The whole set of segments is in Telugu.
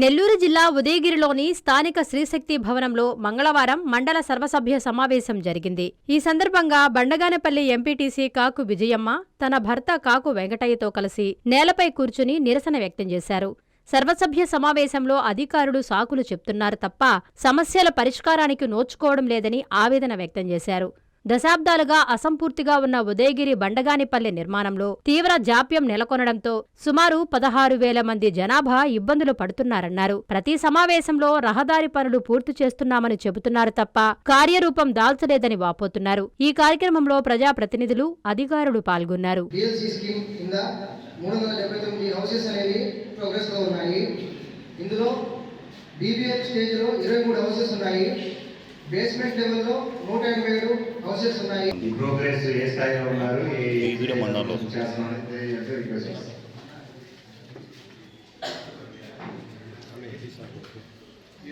నెల్లూరు జిల్లా ఉదయగిరిలోని స్థానిక శ్రీశక్తి భవనంలో మంగళవారం మండల సర్వసభ్య సమావేశం జరిగింది. ఈ సందర్భంగా బండగానపల్లి ఎంపీటీసీ కాకు విజయమ్మ తన భర్త కాకు వెంకటయ్యతో కలిసి నేలపై కూర్చుని నిరసన వ్యక్తం చేశారు. సర్వసభ్య సమావేశంలో అధికారులు సాకులు చెప్తున్నారు తప్ప సమస్యల పరిష్కారానికి నోచుకోవడం లేదని ఆవేదన వ్యక్తం చేశారు. దశాబ్దాలుగా అసంపూర్తిగా ఉన్న ఉదయగిరి బండగానిపల్లె నిర్మాణంలో తీవ్ర జాప్యం నెలకొనడంతో సుమారు పదహారు వేల మంది జనాభా ఇబ్బందులు పడుతున్నారన్నారు. ప్రతి సమావేశంలో రహదారి పనులు పూర్తి చేస్తున్నామని చెబుతున్నారు తప్ప కార్యరూపం దాల్చలేదని వాపోతున్నారు. ఈ కార్యక్రమంలో ప్రజాప్రతినిధులు అధికారులు పాల్గొన్నారు. ఇందులో స్టేజ్లో ఇరవై మూడు హౌసెస్ ఉన్నాయి. బేస్మెంట్ లెవెల్లో నూట ఎనభై ఏడు హౌసెస్ ఉన్నాయి. ఈ ప్రోగ్రెస్ ఏ స్థాయిలో ఉన్నారు? ఈ వీడియో మందాలో.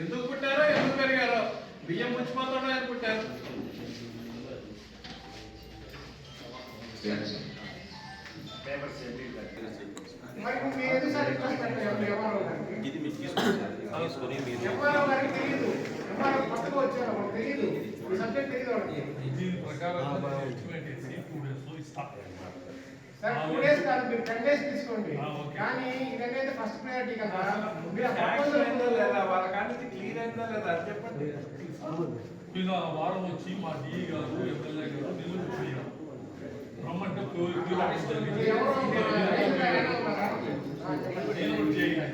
ఎందుకు పుట్టారో ఎందుకు పెరిగారో? బియ్యం పుచ్చిపోతాడో అని పుట్టారు. మరి మీరు ఎందుకు పెట్టారు? ఇది మీరు తీసుకుంటారు తీసుకొని మీరు తెలియదు తెలియదు దీని ప్రకారం ఎస్టిమేట్ వేసి టూ డేస్లో ఇస్తా సార్ టూ డేస్ కాదు మీరు టెన్ డేస్ తీసుకోండి ఆ. కానీ ఇదనేది ఫస్ట్ ప్రయారిటీ కదా మీరు ఆ proposal అయిందో లేదా వాళ్ళ కానీ క్లియర్ అయిందో లేదా అది చెప్పండి ఇలా వారం వచ్చి మా డిఈ గారు ఎమ్మెల్యే గారు నిలువు పోయారు రమ్మంటే పోయి మీరు ఎవరో ఒక రైతు గారైనా ఉన్నారా? ఆ, చెప్పండి. నిలువు చేయండి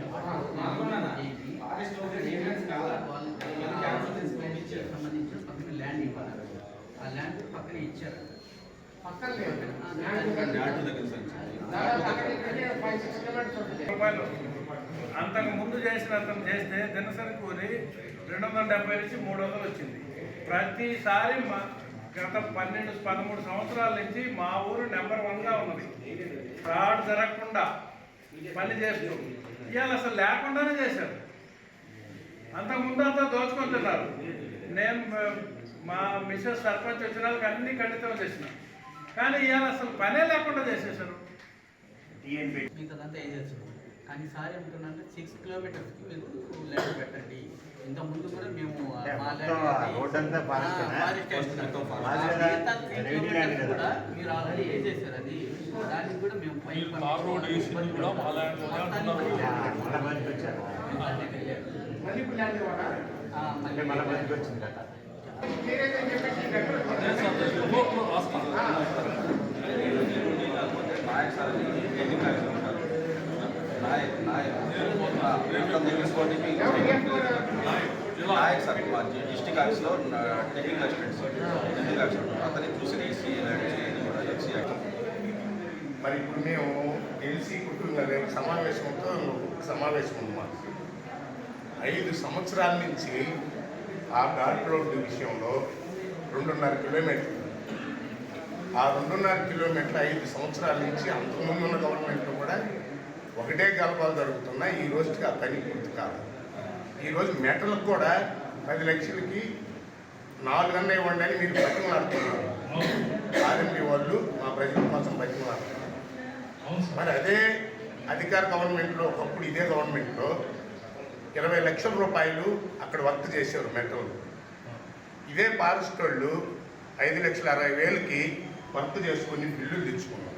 సంబంధించిన పక్కన ల్యాండ్ ఇవ్వాలి ఆ ల్యాండ్ పక్కన ఇచ్చారు. పక్కన లేదు రూపాయలు. అంతకు ముందు చేసిన అతను చేస్తే దినసరి కూలి రెండు వందల డెబ్బై నుంచి మూడు వందలు వచ్చింది ప్రతిసారి మా గత పన్నెండు పదమూడు సంవత్సరాల నుంచి మా ఊరు నెంబర్ వన్గా ఉన్నది. ఫ్రాడ్ జరగకుండా పని చేస్తూ. ఇవాళ అసలు లేకుండానే చేశారు. అంతకుముందు అంతా దోచుకుంటున్నారు నేను మ- మా మిసెస్ సర్పంచ్ వచ్చిన వాళ్ళకి అన్ని ఖండితం చేసిన. కానీ ఇవాళ అసలు పనే లేకుండా చేసేసారు. మీకు అదంతా వేసేసారు కానీ సార్ ఏమంటున్నారంటే సిక్స్ కిలోమీటర్స్కి మీరు ల్యాండ్ పెట్టండి. ఇంత ముందు కూడా మేము? కూడా మీరు ఆల్రెడీ వేసేసారు అది దానికి కూడా మేము మళ్ళా ఇప్పుడు మళ్ళా వచ్చింది కదా. నాయక్ సార్ మా డిస్టిక్ ఆఫీస్లో టెక్నికల్ అసిస్టెంట్స్ టెక్నికల్ అసిస్టెంట్ అతని చూసి ఈసీ ఎక్సీ మరి ఇప్పుడు మేము ఎల్సీ కుటుంబ రేపు సమావేశంతో సమావేశం ఉన్నాం ఐదు సంవత్సరాల నుంచి ఆ ఘాట్ రోడ్డు విషయంలో రెండున్నర కిలోమీటర్లు. ఆ రెండున్నర కిలోమీటర్లు ఐదు సంవత్సరాల నుంచి అంతకుముందు ఉన్న గవర్నమెంట్లో కూడా ఒకటే గల్పాలు జరుగుతున్నా ఈ రోజుకి ఆ పని పూర్తి కాదు. ఈరోజు మెటలకు కూడా పది లక్షలకి నాలుగన్న ఇవ్వండి అని మీరు బతిమలాడుతున్నారు. ఆర్ఎంపీ వాళ్ళు మా ప్రజల కోసం బతిమలాడుతున్నారు. మరి అదే అధికార గవర్నమెంట్లో ఒకప్పుడు ఇదే గవర్నమెంట్లో ఇరవై లక్షల రూపాయలు అక్కడ వర్క్ చేసేవారు మెటల్ ఇదే ఫారెస్ట్ వాళ్ళు ఐదు లక్షల అరవై వేలకి వర్క్ చేసుకుని బిల్లులు తెచ్చుకున్నారు.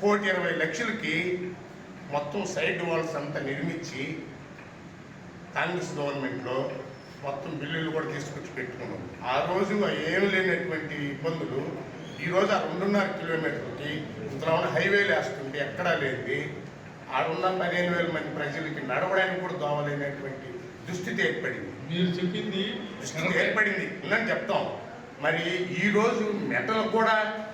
కోటి ఇరవై లక్షలకి మొత్తం సైడ్ వాల్స్ అంతా నిర్మించి కాంగ్రెస్ గవర్నమెంట్లో మొత్తం బిల్లులు కూడా తీసుకొచ్చి పెట్టుకున్నాం ఆ రోజు ఏం లేనటువంటి ఇబ్బందులు ఈరోజు ఆ రెండున్నర కిలోమీటర్కి ఇంతలో ఉన్న హైవేలు ఎక్కడా లేనిది ఆడున్న పదిహేను వేల మంది ప్రజలకి నడవడానికి కూడా దోవలేనటువంటి దుస్థితి ఏర్పడింది. మీరు చెప్పింది దుస్థితి ఏర్పడింది. ఉందని చెప్తాం. మరి ఈ రోజు మెటలు కూడా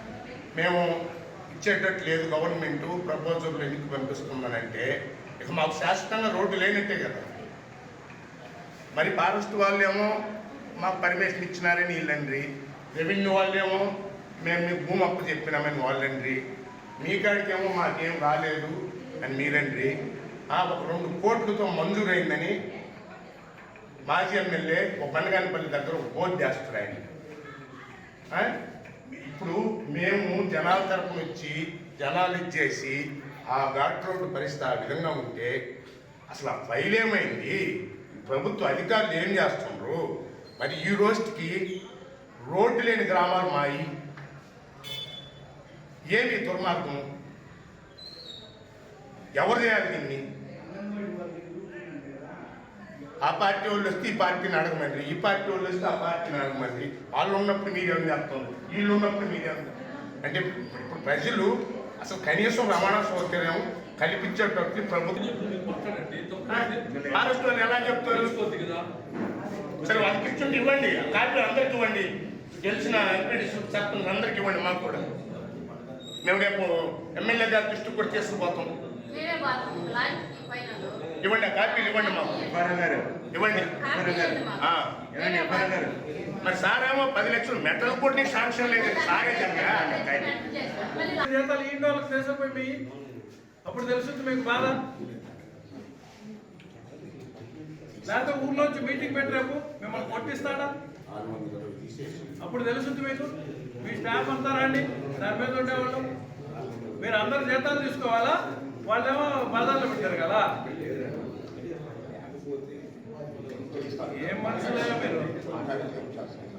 మేము ఇచ్చేటట్టు లేదు. గవర్నమెంట్ ప్రపోజల్ ఎందుకు పంపిస్తుందనంటే ఇక మాకు శాశ్వతంగా రోడ్డు లేనట్టే కదా. మరి ఫారెస్ట్ వాళ్ళేమో మాకు పర్మిషన్ ఇచ్చినారని వీళ్ళండ్రి. రెవెన్యూ వాళ్ళేమో మేము మీకు భూమి అప్పు చెప్పినామని వాళ్ళండ్రి. మీ కాడికేమో మాకేం రాలేదు. అని మీరండ్రి ఒక రెండు కోట్లతో మంజూరైందని మాజీ ఎమ్మెల్యే ఒక బండగానిపల్లి దగ్గర ఒక బోర్డు వేస్తారు ఆయన. ఇప్పుడు మేము జనాల తరపు నుంచి జనాలు ఇచ్చేసి ఆ ఘాట్ రోడ్డు పరిస్థితి ఆ విధంగా ఉంటే అసలు ఆ ఫైల్ ఏమైంది? ప్రభుత్వ అధికారులు ఏం చేస్తున్నారు మరి ఈ రోజుకి రోడ్డు లేని గ్రామాలు మాయి. ఏమి దుర్మార్గం? ఎవరు చేయాలి దీన్ని? ఆ పార్టీ వాళ్ళు వస్తే ఈ పార్టీని అడగమండి ఈ పార్టీ వాళ్ళు వస్తే ఆ పార్టీని అడగమండి వాళ్ళు ఉన్నప్పుడు మీరేం చేస్తాం? వీళ్ళు ఉన్నప్పుడు మీరేం అంటే ఇప్పుడు ప్రజలు అసలు కనీసం రవాణా సౌకర్యం కల్పించేటట్టు ప్రభుత్వం మీరు ఫారెస్ట్ ఎలా చెప్తారు? కదా సరే వాళ్ళకి ఇచ్చింది ఇవ్వండి. కాపీ అందరికి ఇవ్వండి. గెలిచిన ఎంపీడీ సర్పంచ్ అందరికి ఇవ్వండి మాకు కూడా. మేము రేపు ఎమ్మెల్యే గారి దృష్టికి కూడా తీసుకుపోతాం. ఇవ్వండి ఆ కాపీలు ఇవ్వండి మాకు. గారు ఇవ్వండి. ఆ. మరి సార్ ఏమో పది లక్షలు మెటల్ కూడా నీకు శాంక్షన్ లేదు. సారే చెప్పా జీతాలు ఈ వాళ్ళకి మీ? అప్పుడు తెలుస్తుంది మీకు బాధ? లేకపోతే ఊర్లోంచి మీటింగ్ పెట్టి రేపు? మిమ్మల్ని కొట్టిస్తాడా? అప్పుడు తెలుస్తుంది మీకు? మీ స్టాఫ్ అంతా రండి. దాని మీద ఉండేవాళ్ళు. మీరు అందరు జీతాలు తీసుకోవాలా? వాళ్ళేమో బజార్లో పెట్టారు కదా. ఏం మనుషులే మీరు?